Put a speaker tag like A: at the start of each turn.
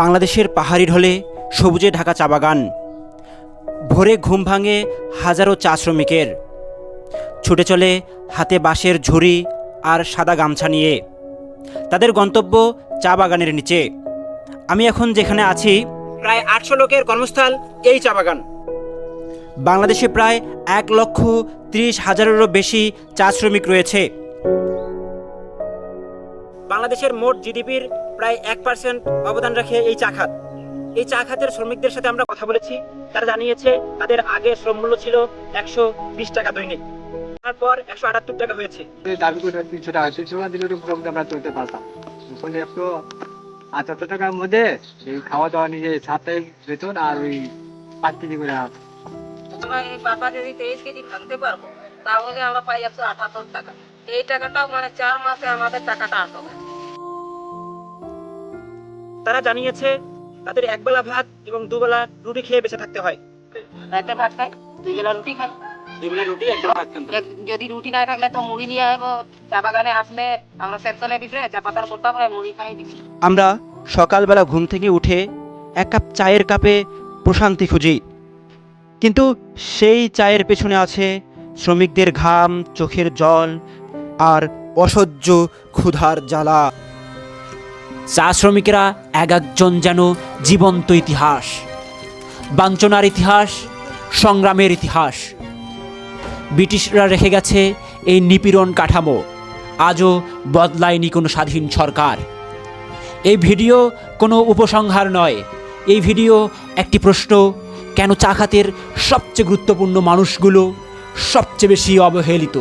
A: বাংলাদেশের পাহাড়ি ঢলে সবুজে ঢাকা চা বাগান। ভোরে ঘুম ভাঙে হাজারো চা শ্রমিকের। ছুটে চলে হাতে বাঁশের ঝুড়ি আর সাদা গামছা নিয়ে। তাদের গন্তব্য চা বাগানের নিচে। আমি এখন যেখানে আছি, প্রায় আটশো লোকের কর্মস্থল এই চা বাগান। বাংলাদেশে প্রায় এক লক্ষ ত্রিশ হাজারেরও বেশি চা শ্রমিক রয়েছে। বাংলাদেশের মোট জিডিপির প্রায় এক পার্সেন্ট অবদান রাখে এই চা খাত। এই চা খাতের শ্রমিকদের সাথে আমরা কথা বলেছি। তারা জানিয়েছে তাদের আগে শ্রম মূল্য ছিল একশো বিশ টাকা দৈনিক। তারপর একশো আটাত্তর টাকা হয়েছে।
B: দাবি করে তিনশো টাকা তিনশো টাকা দিলে একটু আমরা চলতে পারতাম। একটু আটাত্তর টাকার মধ্যে এই খাওয়া দাওয়া নিয়ে সাপ্তাহিক বেতন আর ওই পাঁচ কেজি করে
C: বাবা যদি তেইশ কেজি ভাঙতে পারব তাহলে আমরা পাই একশো আঠাত্তর টাকা। এই টাকাটাও মানে চার মাসে আমাদের টাকাটা আসবে
A: তারা জানিয়েছে তাদের একবেলা ভাত এবং দুবেলা রুটি খেয়ে বেঁচে থাকতে হয়।
C: একটা ভাত দুই বেলা রুটি খাই
A: দুবেলা রুটি একবেলা ভাত
C: যদি- যদি রুটি না থাকলে তো মুড়ি নিয়ে আসব চা বাগানে আসলে আমরা সেকশনে চা পাতার করতাম হয় মুড়ি খাই।
A: আমরা সকালবেলা ঘুম থেকে উঠে এক কাপ চায়ের কাপে প্রশান্তি খুঁজি। কিন্তু সেই চায়ের পেছনে আছে শ্রমিকদের ঘাম চোখের জল আর অসহ্য ক্ষুধার জ্বালা। চা শ্রমিকেরা এক একজন যেন জীবন্ত ইতিহাস, বাঞ্ছনার ইতিহাস, সংগ্রামের ইতিহাস। ব্রিটিশরা রেখে গেছে এই নিপীড়ন কাঠামো, আজও বদলায়নি কোনো স্বাধীন সরকার। এই ভিডিও কোনো উপসংহার নয়, এই ভিডিও একটি প্রশ্ন, কেন চা খাতের সবচেয়ে গুরুত্বপূর্ণ মানুষগুলো সবচেয়ে বেশি অবহেলিত?